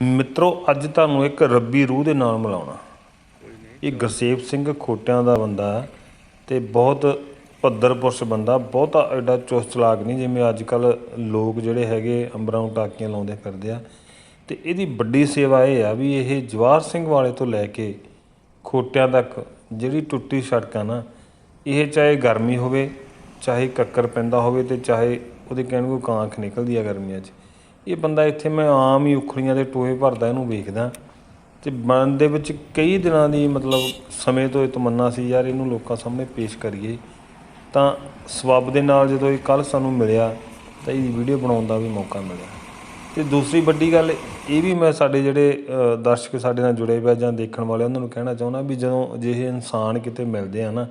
ਮਿੱਤਰੋ, ਅੱਜ ਤੁਹਾਨੂੰ ਇੱਕ ਰੱਬੀ ਰੂਹ ਦੇ ਨਾਲ ਮਿਲਾਉਣਾ। ਇਹ ਗੁਰਸੇਵ ਸਿੰਘ ਖੋਟਿਆਂ ਦਾ ਬੰਦਾ ਹੈ ਤੇ ਬਹੁਤ ਭੱਦਰ ਪੁਰਸ਼ ਬੰਦਾ, ਬਹੁਤਾ ਐਡਾ ਚੁਸਤ ਚਲਾਕ ਨਹੀਂ ਜਿਵੇਂ ਅੱਜ ਕੱਲ ਲੋਕ ਜਿਹੜੇ ਹੈਗੇ ਅੰਬਰਾਂ ਨੂੰ ਟਾਕੀਆਂ ਲਾਉਂਦੇ ਫਿਰਦੇ ਆ। ਤੇ ਇਹਦੀ ਵੱਡੀ ਸੇਵਾ ਇਹ ਆ ਵੀ ਇਹ ਜਵਾਰ ਸਿੰਘ ਵਾਲੇ ਤੋਂ ਲੈ ਕੇ ਖੋਟਿਆਂ ਤੱਕ ਜਿਹੜੀ ਟੁੱਟੀ ਸੜਕ ਆ ਨਾ, ਇਹ ਚਾਹੇ ਗਰਮੀ ਹੋਵੇ, ਚਾਹੇ ਕੱਕਰ ਪੈਂਦਾ ਹੋਵੇ ਤੇ ਚਾਹੇ ਉਹਦੇ ਕਹਿਣ ਨੂੰ ਕਾਂਖ ਨਿਕਲਦੀ ਆ ਗਰਮੀਆਂ 'ਚ। ਇਹ ਬੰਦਾ ਇੱਥੇ ਮੈਂ ਆਮ ਹੀ ਉਖੜੀਆਂ ਦੇ ਟੋਏ ਭਰਦਾ, ਇਹਨੂੰ ਵੇਖਦਾ। ਤੇ ਮਨ ਦੇ ਵਿੱਚ ਕਈ ਦਿਨਾਂ ਦੀ ਮਤਲਬ ਸਮੇਂ ਤੋਂ ਇਹ ਤਮੰਨਾ ਸੀ, ਯਾਰ ਇਹਨੂੰ ਲੋਕਾਂ ਸਾਹਮਣੇ ਪੇਸ਼ ਕਰੀਏ। ਤਾਂ ਸਬੱਬ ਦੇ ਨਾਲ ਜਦੋਂ ਇਹ ਕੱਲ ਸਾਨੂੰ ਮਿਲਿਆ, ਤਾਂ ਇਹਦੀ ਵੀਡੀਓ ਬਣਾਉਣ ਦਾ ਵੀ ਮੌਕਾ ਮਿਲਿਆ। ਤੇ ਦੂਸਰੀ ਵੱਡੀ ਗੱਲ, ਇਹ ਵੀ ਮੈਂ ਸਾਡੇ ਜਿਹੜੇ ਦਰਸ਼ਕ ਸਾਡੇ ਨਾਲ ਜੁੜੇ ਹੋਏ ਜਾਂ ਦੇਖਣ ਵਾਲੇ ਉਹਨਾਂ ਨੂੰ ਕਹਿਣਾ ਚਾਹੁੰਦਾ ਵੀ ਜਦੋਂ ਅਜਿਹੇ ਇਨਸਾਨ ਕਿਤੇ ਮਿਲਦੇ ਆ ਨਾ,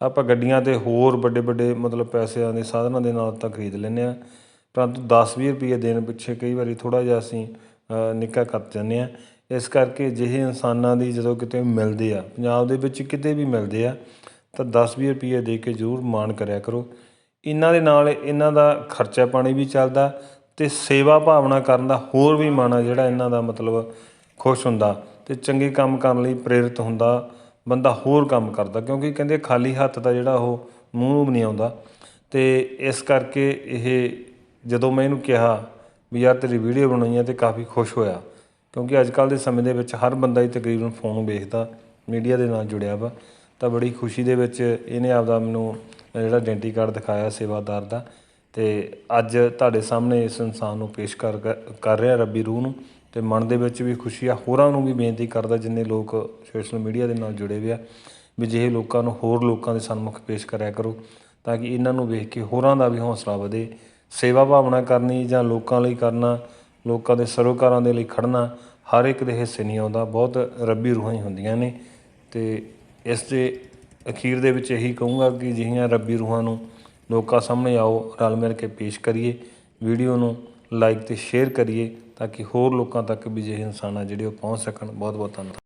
ਆਪਾਂ ਗੱਡੀਆਂ ਤੇ ਹੋਰ ਵੱਡੇ ਵੱਡੇ ਮਤਲਬ ਪੈਸਿਆਂ ਦੇ ਸਾਧਨਾਂ ਦੇ ਨਾਲ ਤਾਂ ਖਰੀਦ ਲੈਂਦੇ ਆ। ਪਰੰਤੂ 10-20 ਰੁਪਏ ਦੇਣ ਪਿੱਛੇ ਕਈ ਵਾਰੀ ਥੋੜਾ ਜਿਹਾ ਅਸੀਂ ਨਿੱਕਾ ਕਰ ਜਾਂਦੇ ਆ ਇਸ ਕਰਕੇ ਅਜਿਹੇ ਇਨਸਾਨਾਂ ਦੀ ਜਦੋਂ ਕਿਤੇ ਮਿਲਦੇ ਆ, ਪੰਜਾਬ ਦੇ ਵਿੱਚ ਕਿਤੇ ਵੀ ਮਿਲਦੇ ਆ, ਤਾਂ 10-20 ਰੁਪਏ ਦੇ ਕੇ ਜ਼ਰੂਰ ਮਾਣ ਕਰਿਆ ਕਰੋ। ਇਹਨਾਂ ਦੇ ਨਾਲ ਇਹਨਾਂ ਦਾ ਖਰਚਾ ਪਾਣੀ ਵੀ ਚੱਲਦਾ ਤੇ ਸੇਵਾ ਭਾਵਨਾ ਕਰਨ ਦਾ ਹੋਰ ਵੀ ਮਨ ਆ ਜਿਹੜਾ ਇਹਨਾਂ ਦਾ ਮਤਲਬ ਖੁਸ਼ ਹੁੰਦਾ ਤੇ ਚੰਗੇ ਕੰਮ ਕਰਨ ਲਈ ਪ੍ਰੇਰਿਤ ਹੁੰਦਾ, ਬੰਦਾ ਹੋਰ ਕੰਮ ਕਰਦਾ ਕਿਉਂਕਿ ਕਹਿੰਦੇ ਖਾਲੀ ਹੱਥ ਦਾ ਜਿਹੜਾ ਉਹ ਮੂੰਹ ਨੂੰ ਵੀ ਨਹੀਂ ਆਉਂਦਾ। ਤੇ ਇਸ ਕਰਕੇ ਇਹ ਜਦੋਂ ਮੈਂ ਇਹਨੂੰ ਕਿਹਾ ਵੀ ਯਾਰ ਤੇਰੀ ਵੀਡੀਓ ਬਣਾਈ ਹੈ ਤੇ ਕਾਫੀ ਖੁਸ਼ ਹੋਇਆ, ਕਿਉਂਕਿ ਅੱਜ ਕੱਲ ਦੇ ਸਮੇਂ ਦੇ ਵਿੱਚ ਹਰ ਬੰਦਾ ਹੀ ਤਕਰੀਬਨ ਫੋਨ ਵੇਖਦਾ ਮੀਡੀਆ ਦੇ ਨਾਲ ਜੁੜਿਆ ਵਾ, ਤਾਂ ਬੜੀ ਖੁਸ਼ੀ ਦੇ ਵਿੱਚ ਇਹਨੇ ਆਪਦਾ ਮੈਨੂੰ ਜਿਹੜਾ ਆਇਡੈਂਟੀ ਕਾਰਡ ਦਿਖਾਇਆ ਸੇਵਾਦਾਰ ਦਾ ਤੇ ਅੱਜ ਤੁਹਾਡੇ ਸਾਹਮਣੇ ਇਸ ਇਨਸਾਨ ਨੂੰ ਪੇਸ਼ ਕਰ ਕਰ ਰਿਹਾ ਰੱਬੀ ਰੂਹ ਨੂੰ ਤੇ ਮਨ ਦੇ ਵਿੱਚ ਵੀ ਖੁਸ਼ੀ ਆ। ਹੋਰਾਂ ਨੂੰ ਵੀ ਬੇਨਤੀ ਕਰਦਾ ਜਿੰਨੇ ਲੋਕ ਸੋਸ਼ਲ ਮੀਡੀਆ ਦੇ ਨਾਲ ਜੁੜੇ ਹੋਏ ਆ, ਵੀ ਜਿਹੇ ਲੋਕਾਂ ਨੂੰ ਹੋਰ ਲੋਕਾਂ ਦੇ ਸਨਮੁਖ ਪੇਸ਼ ਕਰਿਆ ਕਰੋ, ਤਾਂ ਕਿ ਇਹਨਾਂ ਨੂੰ ਵੇਖ ਕੇ ਹੋਰਾਂ ਦਾ ਵੀ ਹੌਸਲਾ ਵਧੇ ਸੇਵਾ ਭਾਵਨਾ ਕਰਨੀ ਜਾਂ ਲੋਕਾਂ ਲਈ ਕਰਨਾ, ਲੋਕਾਂ ਦੇ ਸਰੋਕਾਰਾਂ ਦੇ ਲਈ ਖੜਨਾ, ਹਰ ਇੱਕ ਦੇ ਹਿੱਸੇ ਨਹੀਂ ਆਉਂਦਾ। ਬਹੁਤ ਰੱਬੀ ਰੂਹਾਂ ਹੀ ਹੁੰਦੀਆਂ ਨੇ ਤੇ ਇਸ ਦੇ ਅਖੀਰ ਦੇ ਵਿੱਚ ਇਹੀ ਕਹੂੰਗਾ ਕਿ ਜਿਹੀਆਂ ਰੱਬੀ ਰੂਹਾਂ ਨੂੰ ਲੋਕਾਂ ਸਾਹਮਣੇ ਆਓ, ਰਲ ਮਿਲ ਕੇ ਪੇਸ਼ ਕਰੀਏ, ਵੀਡੀਓ ਨੂੰ ਲਾਈਕ ਤੇ ਸ਼ੇਅਰ ਕਰੀਏ ਤਾਂ ਕਿ ਹੋਰ ਲੋਕਾਂ ਤੱਕ ਵੀ ਜਿਹੇ ਇਨਸਾਨ ਆ ਜਿਹੜੇ ਉਹ ਪਹੁੰਚ ਸਕਣ। ਬਹੁਤ ਬਹੁਤ ਧੰਨਵਾਦ।